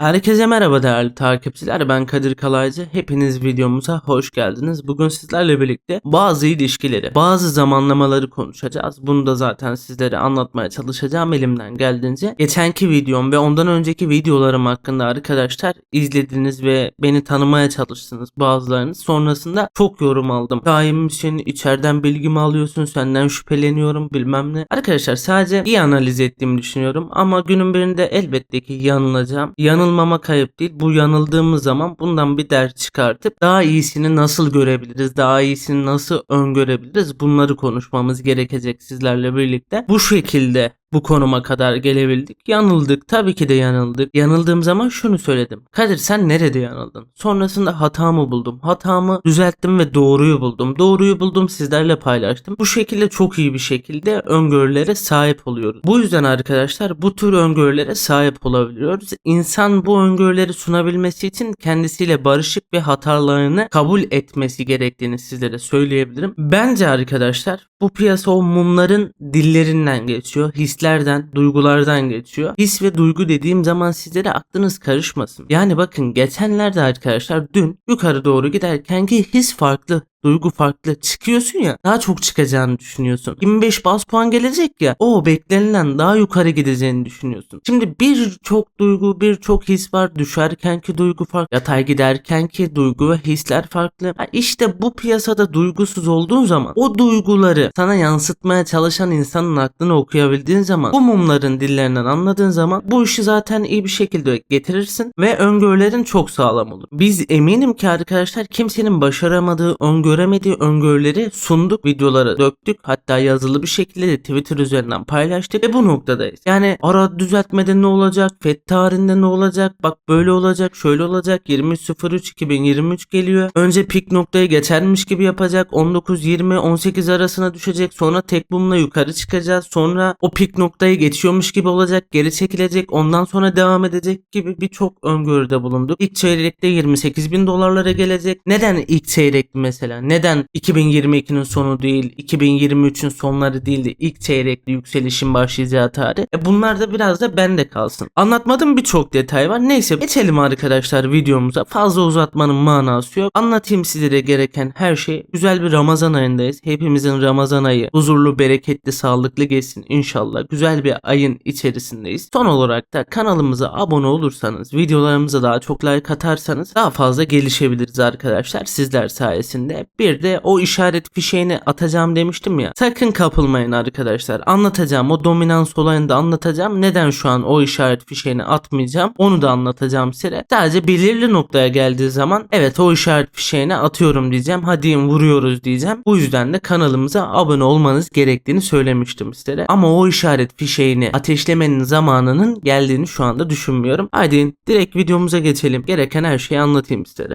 Herkese merhaba değerli takipçiler. Ben Kadir Kalaycı. Hepiniz videomuza hoş geldiniz. Bugün sizlerle birlikte bazı ilişkileri, bazı zamanlamaları konuşacağız. Bunu da zaten sizlere anlatmaya çalışacağım elimden geldiğince. Geçenki videom ve ondan önceki videolarım hakkında arkadaşlar izlediniz ve beni tanımaya çalıştınız bazılarınız. Sonrasında çok yorum aldım. Daim misin? İçeriden bilgimi alıyorsun? Senden şüpheleniyorum bilmem ne. Arkadaşlar sadece iyi analiz ettiğimi düşünüyorum ama günün birinde elbette ki yanılacağım. Yanılmama kayıp değil. Bu yanıldığımız zaman bundan bir ders çıkartıp daha iyisini nasıl görebiliriz? Daha iyisini nasıl öngörebiliriz? Bunları konuşmamız gerekecek sizlerle birlikte. Bu şekilde bu konuma kadar gelebildik. Yanıldık. Tabii ki de yanıldık. Yanıldığım zaman şunu söyledim. Kadir sen nerede yanıldın? Sonrasında hatamı buldum. Hatamı düzelttim ve doğruyu buldum. Doğruyu buldum sizlerle paylaştım. Bu şekilde çok iyi bir şekilde öngörülere sahip oluyoruz. Bu yüzden arkadaşlar bu tür öngörülere sahip olabiliyoruz. İnsan bu öngörüleri sunabilmesi için kendisiyle barışık ve hatalarını kabul etmesi gerektiğini sizlere söyleyebilirim. Bence arkadaşlar bu piyasa o mumların dillerinden geçiyor. Hislerden, duygulardan geçiyor. His ve duygu dediğim zaman sizlere aklınız karışmasın. Yani bakın geçenlerde arkadaşlar dün yukarı doğru giderken ki his farklı duygu farklı. Çıkıyorsun ya daha çok çıkacağını düşünüyorsun. 25 bas puan gelecek ya o beklenilen daha yukarı gideceğini düşünüyorsun. Şimdi birçok duygu birçok his var. Düşerkenki duygu farklı. Yatay giderkenki duygu ve hisler farklı. Ha işte bu piyasada duygusuz olduğun zaman o duyguları sana yansıtmaya çalışan insanın aklını okuyabildiğin zaman bu mumların dillerinden anladığın zaman bu işi zaten iyi bir şekilde getirirsin ve öngörülerin çok sağlam olur. Biz eminim ki arkadaşlar kimsenin başaramadığı öngörü göremediği öngörüleri sunduk, videoları döktük. Hatta yazılı bir şekilde de Twitter üzerinden paylaştık ve bu noktadayız. Yani ara düzeltmede ne olacak, FED tarihinde ne olacak, bak böyle olacak, şöyle olacak, 23.03.2023 geliyor. Önce pik noktayı geçermiş gibi yapacak, 19-20-18 arasına düşecek, sonra tek bumla yukarı çıkacağız, sonra o pik noktayı geçiyormuş gibi olacak, geri çekilecek, ondan sonra devam edecek gibi birçok öngörüde bulunduk. İlk çeyrekte 28 bin dolarlara gelecek. Neden ilk çeyrekti mesela? Neden 2022'nin sonu değil, 2023'ün sonları değil de ilk çeyrekli yükselişin başlayacağı tarih? E bunlar da biraz da bende kalsın. Anlatmadığım birçok detay var. Neyse geçelim arkadaşlar videomuza. Fazla uzatmanın manası yok. Anlatayım sizlere gereken her şey. Güzel bir Ramazan ayındayız. Hepimizin Ramazan ayı huzurlu, bereketli, sağlıklı geçsin inşallah. Güzel bir ayın içerisindeyiz. Son olarak da kanalımıza abone olursanız, videolarımıza daha çok like atarsanız daha fazla gelişebiliriz arkadaşlar. Sizler sayesinde. Bir de o işaret fişeğini atacağım demiştim ya. Sakın kapılmayın arkadaşlar. Anlatacağım. O dominans olayını da anlatacağım. Neden şu an o işaret fişeğini atmayacağım? Onu da anlatacağım size. Sadece belirli noktaya geldiği zaman evet o işaret fişeğini atıyorum diyeceğim. Hadi vuruyoruz diyeceğim. Bu yüzden de kanalımıza abone olmanız gerektiğini söylemiştim sizlere. Ama o işaret fişeğini ateşlemenin zamanının geldiğini şu anda düşünmüyorum. Hadi direkt videomuza geçelim. Gereken her şeyi anlatayım sizlere.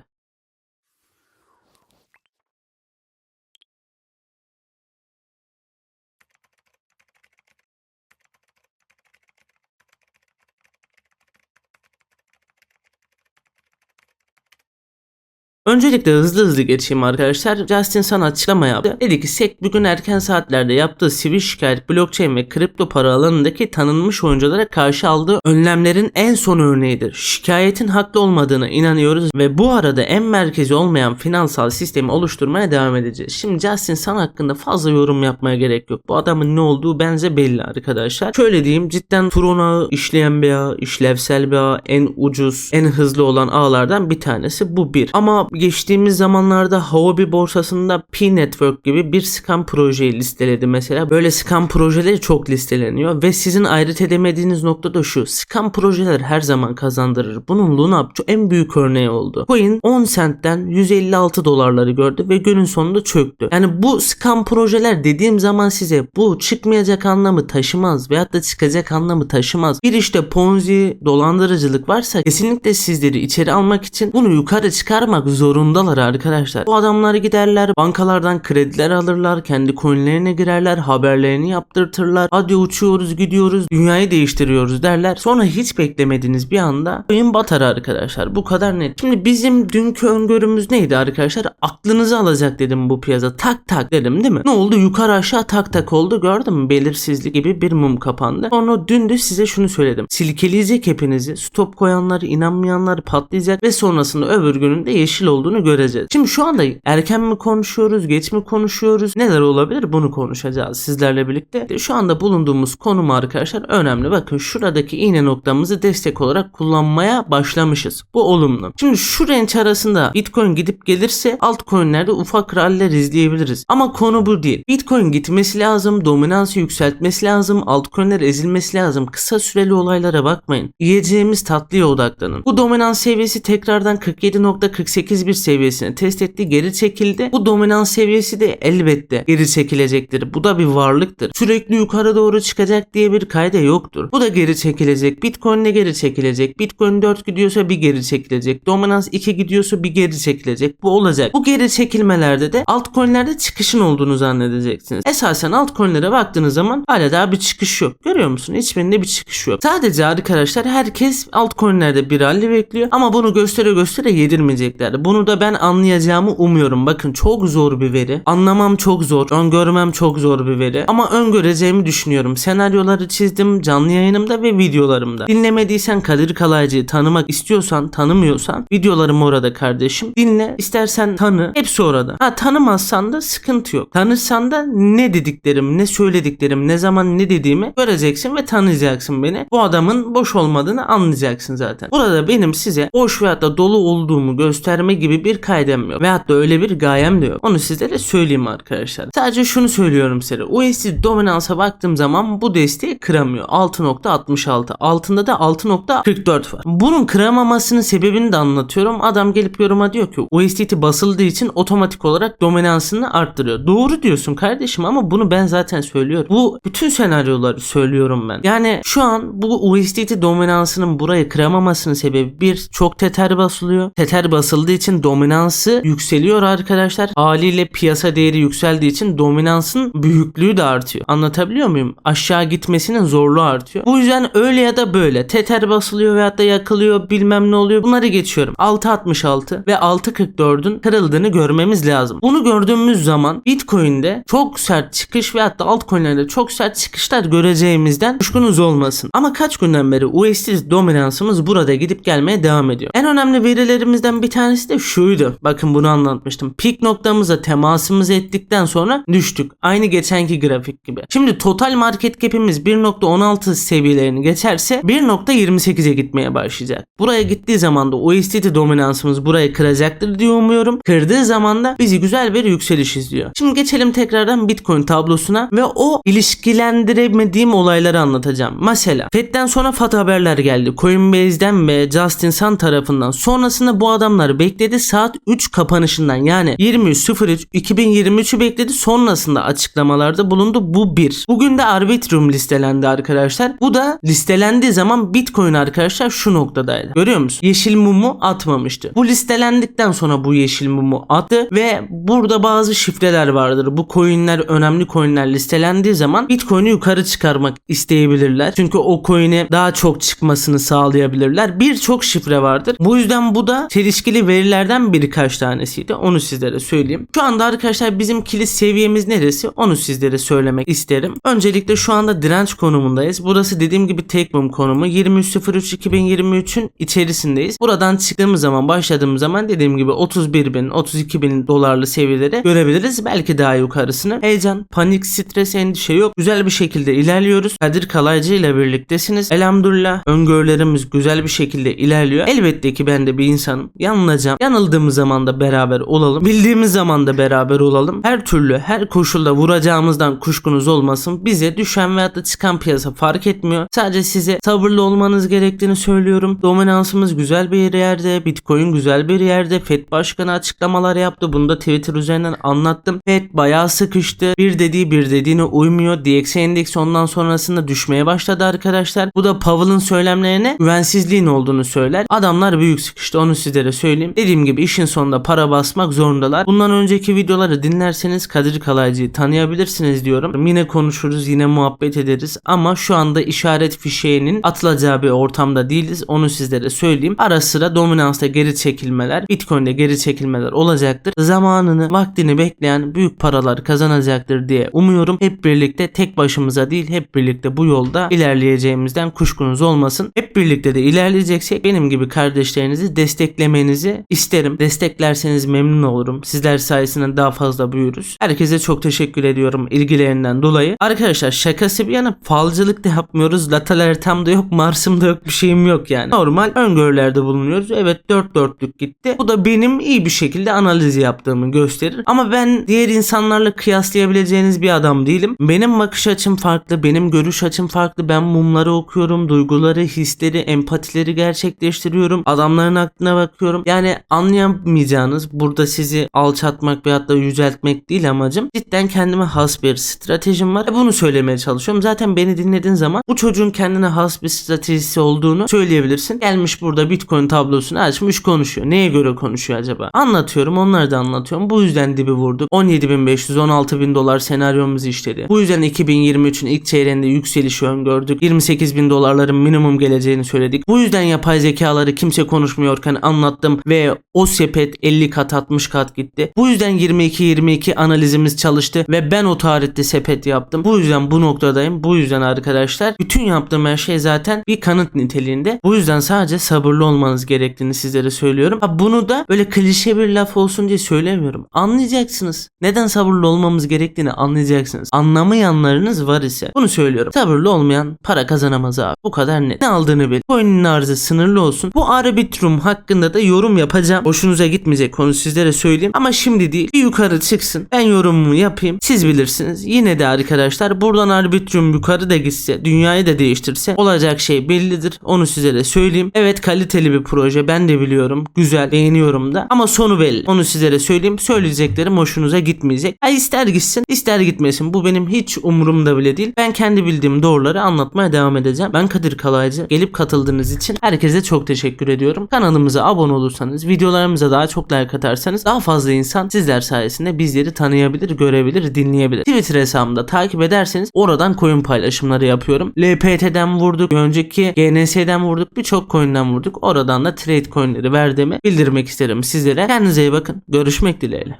Öncelikle hızlı hızlı geçeyim arkadaşlar. Justin sana açıklama yaptı. Dedi ki SEC bugün erken saatlerde yaptığı sivil şikayet blockchain ve kripto para alanındaki tanınmış oyunculara karşı aldığı önlemlerin en son örneğidir. Şikayetin haklı olmadığına inanıyoruz ve bu arada en merkezi olmayan finansal sistemi oluşturmaya devam edeceğiz. Şimdi Justin Sun hakkında fazla yorum yapmaya gerek yok. Bu adamın ne olduğu bence belli arkadaşlar. Şöyle diyeyim cidden Tron ağı işleyen bir ağ, işlevsel bir ağ, en ucuz, en hızlı olan ağlardan bir tanesi bu bir. Ama geçtiğimiz zamanlarda Huobi borsasında P-Network gibi bir scam projeyi listeledi mesela. Böyle scam projeleri çok listeleniyor ve sizin ayrıt edemediğiniz nokta da şu. Scam projeler her zaman kazandırır. Bunun Luna en büyük örneği oldu. Coin 10 centten 156 dolarları gördü ve günün sonunda çöktü. Yani bu scam projeler dediğim zaman size bu çıkmayacak anlamı taşımaz veyahut da çıkacak anlamı taşımaz. Bir işte ponzi, dolandırıcılık varsa kesinlikle sizleri içeri almak için bunu yukarı çıkarmak zor zorundalar arkadaşlar. Bu adamlar giderler bankalardan krediler alırlar. Kendi coinlerine girerler. Haberlerini yaptırtırlar. Hadi uçuyoruz gidiyoruz. Dünyayı değiştiriyoruz derler. Sonra hiç beklemediğiniz bir anda coin batar arkadaşlar. Bu kadar net. Şimdi bizim dünkü öngörümüz neydi arkadaşlar? Aklınızı alacak dedim bu piyasa. Tak tak dedim değil mi? Ne oldu? Yukarı aşağı tak tak oldu. Gördün mü? Belirsizlik gibi bir mum kapandı. Sonra dün de size şunu söyledim. Silkeleyecek hepinizi. Stop koyanlar, inanmayanlar patlayacak ve sonrasında öbür günün de yeşil olduğunu göreceğiz. Şimdi şu anda erken mi konuşuyoruz, geç mi konuşuyoruz? Neler olabilir? Bunu konuşacağız sizlerle birlikte. Şu anda bulunduğumuz konum arkadaşlar önemli. Bakın şuradaki iğne noktamızı destek olarak kullanmaya başlamışız. Bu olumlu. Şimdi şu range arasında Bitcoin gidip gelirse altcoin'lerde ufak ralliler izleyebiliriz. Ama konu bu değil. Bitcoin gitmesi lazım, dominansı yükseltmesi lazım, altcoin'ler ezilmesi lazım. Kısa süreli olaylara bakmayın. Yiyeceğimiz tatlıya odaklanın. Bu dominans seviyesi tekrardan 47.48 bir seviyesini test etti, geri çekildi. Bu dominans seviyesi de elbette geri çekilecektir. Bu da bir varlıktır. Sürekli yukarı doğru çıkacak diye bir kayda yoktur. Bu da geri çekilecek. Bitcoin de geri çekilecek. Bitcoin 4 gidiyorsa bir geri çekilecek. Dominans 2 gidiyorsa bir geri çekilecek. Bu olacak. Bu geri çekilmelerde de altcoin'lerde çıkışın olduğunu zannedeceksiniz. Esasen altcoin'lere baktığınız zaman hala daha bir çıkış yok. Görüyor musun? Hiçbirinde bir çıkış yok. Sadece arkadaşlar herkes altcoin'lerde bir rally bekliyor ama bunu göstere göstere yedirmeyecekler. Bunu da ben anlayacağımı umuyorum. Bakın çok zor bir veri. Anlamam çok zor. Öngörmem çok zor bir veri. Ama öngöreceğimi düşünüyorum. Senaryoları çizdim canlı yayınımda ve videolarımda. Dinlemediysen Kadir Kalaycı'yı tanımak istiyorsan, tanımıyorsan videolarım orada kardeşim. Dinle, istersen tanı. Hepsi orada. Ha tanımazsan da sıkıntı yok. Tanırsan da ne dediklerim, ne söylediklerim, ne zaman ne dediğimi göreceksin ve tanıyacaksın beni. Bu adamın boş olmadığını anlayacaksın zaten. Burada benim size boş veyahut da dolu olduğumu gösterme gibi bir kaydem yok. Veyahut da öyle bir gayem de yok. Onu sizlere söyleyeyim arkadaşlar. Sadece şunu söylüyorum size. USD dominansa baktığım zaman bu desteği kıramıyor. 6.66. Altında da 6.44 var. Bunun kıramamasının sebebini de anlatıyorum. Adam gelip yoruma diyor ki USDT basıldığı için otomatik olarak dominansını arttırıyor. Doğru diyorsun kardeşim ama bunu ben zaten söylüyorum. Bu bütün senaryoları söylüyorum ben. Yani şu an bu USDT dominansının burayı kıramamasının sebebi bir çok teter basılıyor. Teter basıldığı için dominansı yükseliyor arkadaşlar. Haliyle piyasa değeri yükseldiği için dominansın büyüklüğü de artıyor. Anlatabiliyor muyum? Aşağı gitmesinin zorluğu artıyor. Bu yüzden öyle ya da böyle teter basılıyor veyahut da yakılıyor bilmem ne oluyor. Bunları geçiyorum. 6.66 ve 6.44'ün kırıldığını görmemiz lazım. Bunu gördüğümüz zaman Bitcoin'de çok sert çıkış veyahut da altcoin'lerde çok sert çıkışlar göreceğimizden kuşkunuz olmasın. Ama kaç günden beri USD dominansımız burada gidip gelmeye devam ediyor. En önemli verilerimizden bir tanesi de şuydu. Bakın bunu anlatmıştım. Pik noktamıza temasımızı ettikten sonra düştük. Aynı geçenki grafik gibi. Şimdi total market cap'imiz 1.16 seviyelerini geçerse 1.28'e gitmeye başlayacak. Buraya gittiği zaman da USDT dominansımız burayı kıracaktır diye umuyorum. Kırdığı zaman da bizi güzel bir yükseliş izliyor. Şimdi geçelim tekrardan Bitcoin tablosuna ve o ilişkilendiremediğim olayları anlatacağım. Mesela FED'den sonra FAT haberler geldi. Coinbase'den ve Justin Sun tarafından. Sonrasında bu adamlar bekledi saat 3 kapanışından yani 23.03 2023'ü bekledi. Sonrasında açıklamalarda bulundu. Bu bir. Bugün de Arbitrum listelendi arkadaşlar. Bu da listelendiği zaman Bitcoin arkadaşlar şu noktadaydı. Görüyor musun? Yeşil mumu atmamıştı. Bu listelendikten sonra bu yeşil mumu attı ve burada bazı şifreler vardır. Bu coinler önemli coinler listelendiği zaman Bitcoin'i yukarı çıkarmak isteyebilirler. Çünkü o coin'e daha çok çıkmasını sağlayabilirler. Birçok şifre vardır. Bu yüzden bu da çelişkili verilerden birkaç tanesiydi. Onu sizlere söyleyeyim. Şu anda arkadaşlar bizim kilit seviyemiz neresi? Onu sizlere söylemek isterim. Öncelikle şu anda direnç konumundayız. Burası dediğim gibi tek mum konumu. 23.03.2023'ün içerisindeyiz. Buradan çıktığımız zaman başladığımız zaman dediğim gibi 31 bin 32 bin dolarlı seviyeleri görebiliriz. Belki daha yukarısını. Heyecan, panik, stres, endişe yok. Güzel bir şekilde ilerliyoruz. Kadir Kalaycı ile birliktesiniz. Elhamdülillah öngörülerimiz güzel bir şekilde ilerliyor. Elbette ki ben de bir insanım. Yanılacağım. Yanıldığımız zaman da beraber olalım. Bildiğimiz zaman da beraber olalım. Her türlü her koşulda vuracağımızdan kuşkunuz olmasın. Bize düşen veyahut da çıkan piyasa fark etmiyor. Sadece size sabırlı olmanız gerektiğini söylüyorum. Dominansımız güzel bir yerde. Bitcoin güzel bir yerde. FED başkanı açıklamalar yaptı. Bunu da Twitter üzerinden anlattım. FED bayağı sıkıştı. Bir dediği bir dediğine uymuyor. DXY endeks ondan sonrasında düşmeye başladı arkadaşlar. Bu da Powell'ın söylemlerine güvensizliğin olduğunu söyler. Adamlar büyük sıkıştı onu sizlere söyleyeyim. Dediğim Dediğim gibi işin sonunda para basmak zorundalar. Bundan önceki videoları dinlerseniz Kadir Kalaycı'yı tanıyabilirsiniz diyorum. Yine konuşuruz, yine muhabbet ederiz ama şu anda işaret fişeğinin atılacağı bir ortamda değiliz. Onu sizlere söyleyeyim. Ara sıra dominansta geri çekilmeler, Bitcoin'de geri çekilmeler olacaktır. Zamanını, vaktini bekleyen büyük paralar kazanacaktır diye umuyorum. Hep birlikte tek başımıza değil hep birlikte bu yolda ilerleyeceğimizden kuşkunuz olmasın. Hep birlikte de ilerleyeceksek benim gibi kardeşlerinizi desteklemenizi isterim. Desteklerseniz memnun olurum. Sizler sayesinde daha fazla büyürüz. Herkese çok teşekkür ediyorum ilgilerinden dolayı. Arkadaşlar şakası bir yana falcılık da yapmıyoruz. Latal tam da yok, Mars'ım da yok, bir şeyim yok yani. Normal öngörülerde bulunuyoruz. Evet dört dörtlük gitti. Bu da benim iyi bir şekilde analiz yaptığımı gösterir. Ama ben diğer insanlarla kıyaslayabileceğiniz bir adam değilim. Benim bakış açım farklı, benim görüş açım farklı. Ben mumları okuyorum, duyguları, hisleri, empatileri gerçekleştiriyorum. Adamların aklına bakıyorum. Yani anlayamayacağınız burada sizi alçatmak veyahut da yüceltmek değil amacım. Cidden kendime has bir stratejim var. Bunu söylemeye çalışıyorum. Zaten beni dinlediğin zaman bu çocuğun kendine has bir stratejisi olduğunu söyleyebilirsin. Gelmiş burada Bitcoin tablosunu açmış konuşuyor. Neye göre konuşuyor acaba? Anlatıyorum onları da anlatıyorum. Bu yüzden dibi vurduk. 17.500 16.000 dolar senaryomuzu işledi. Bu yüzden 2023'ün ilk çeyreğinde yükselişi öngördük. 28.000 dolarların minimum geleceğini söyledik. Bu yüzden yapay zekaları kimse konuşmuyorken anlattım ve o sepet 50 kat 60 kat gitti. Bu yüzden 22-22 analizimiz çalıştı ve ben o tarihte sepet yaptım. Bu yüzden bu noktadayım. Bu yüzden arkadaşlar bütün yaptığım her şey zaten bir kanıt niteliğinde. Bu yüzden sadece sabırlı olmanız gerektiğini sizlere söylüyorum. Ha bunu da böyle klişe bir laf olsun diye söylemiyorum. Anlayacaksınız. Neden sabırlı olmamız gerektiğini anlayacaksınız. Anlamayanlarınız var ise bunu söylüyorum. Sabırlı olmayan para kazanamaz abi. Bu kadar net. Ne aldığını bil. Coin'in arzı sınırlı olsun. Bu Arbitrum hakkında da yorum yapacağım. Hoşunuza gitmeyecek konu sizlere söyleyeyim. Ama şimdi değil. Bir yukarı çıksın. Ben yorumumu yapayım. Siz bilirsiniz. Yine de arkadaşlar buradan Arbitrum yukarı da gitse, dünyayı da değiştirse olacak şey bellidir. Onu size de söyleyeyim. Evet kaliteli bir proje. Ben de biliyorum. Güzel. Beğeniyorum da. Ama sonu belli. Onu sizlere söyleyeyim. Söyleyeceklerim hoşunuza gitmeyecek. Ha ister gitsin, ister gitmesin. Bu benim hiç umurumda bile değil. Ben kendi bildiğim doğruları anlatmaya devam edeceğim. Ben Kadir Kalaycı. Gelip katıldığınız için herkese çok teşekkür ediyorum. Kanalımıza abone olursanız, videolarımıza daha çok like atarsanız daha fazla insan sizler sayesinde bizleri tanıyabilir, görebilir, dinleyebilir. Twitter hesabımda takip ederseniz oradan coin paylaşımları yapıyorum. LPT'den vurduk, önceki GNS'den vurduk, birçok coin'den vurduk. Oradan da trade coin'leri verdiğimi bildirmek isterim sizlere. Kendinize iyi bakın. Görüşmek dileğiyle.